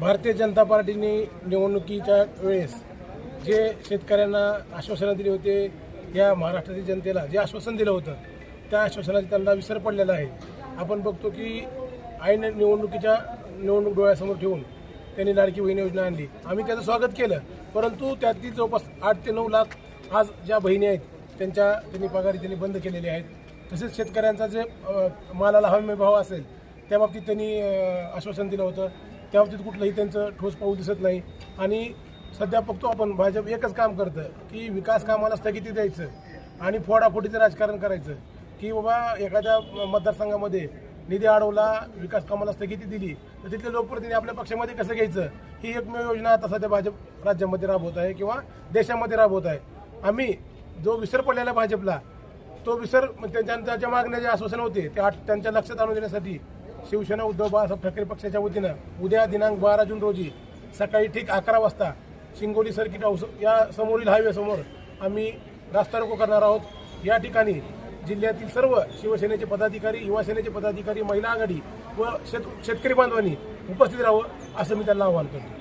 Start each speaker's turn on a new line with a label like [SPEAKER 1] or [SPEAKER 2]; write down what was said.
[SPEAKER 1] भारतीय जनता पार्टीने निवडणुकीच्या वेळेस जे शेतकऱ्यांना आश्वासनं दिली होते या महाराष्ट्रातील जनतेला जे आश्वासन दिलं होतं त्या आश्वासनाचा त्यांना विसर पडलेला आहे. आपण बघतो की आईन निवडणुकीच्या निवडणूक डोळ्यासमोर ठेवून त्यांनी लाडकी बहीण योजना आणली. आम्ही त्याचं स्वागत केलं परंतु त्यातील जवळपास आठ ते नऊ लाख आज ज्या बहिणी आहेत त्यांच्या त्यांनी पगारी त्यांनी बंद केलेले आहेत. तसेच शेतकऱ्यांचा जे मालाला हमी भाव असेल त्या बाबतीत त्यांनी आश्वासन दिलं होतं. त्या बाबतीत कुठलंही त्यांचं ठोस पाऊल दिसत नाही. आणि सध्या बघतो आपण भाजप एकच काम करतं की विकास कामाला स्थगिती द्यायचं आणि फोडाफोडीचं राजकारण करायचं. की बाबा एखाद्या मतदारसंघामध्ये निधी अडवला विकास कामाला स्थगिती दिली तर तिथले लोकप्रतिनिधी आपल्या पक्षामध्ये कसं घ्यायचं? ही एकमेव योजना आता सध्या भाजप राज्यामध्ये राबवत आहे किंवा देशामध्ये राबवत आहे. आम्ही जो विसर पडलेला भाजपला तो विसर त्यांच्या ज्या मागण्या जे आश्वासन होते ते त्यांच्या लक्षात आणून देण्यासाठी शिवसेना उद्धव बाळासाहेब ठाकरे पक्षाच्या वतीनं उद्या दिनांक बारा जून रोजी सकाळी ठीक अकरा वाजता शिंगोली सर्किट हाऊस या समोरील हायवेसमोर आम्ही रास्ता रोको करणार आहोत. या ठिकाणी जिल्ह्यातील सर्व शिवसेनेचे पदाधिकारी युवासेनेचे पदाधिकारी महिला आघाडी व शेत शेतकरी बांधवांनी उपस्थित राहावं असं मी त्यांना आवाहन करतो.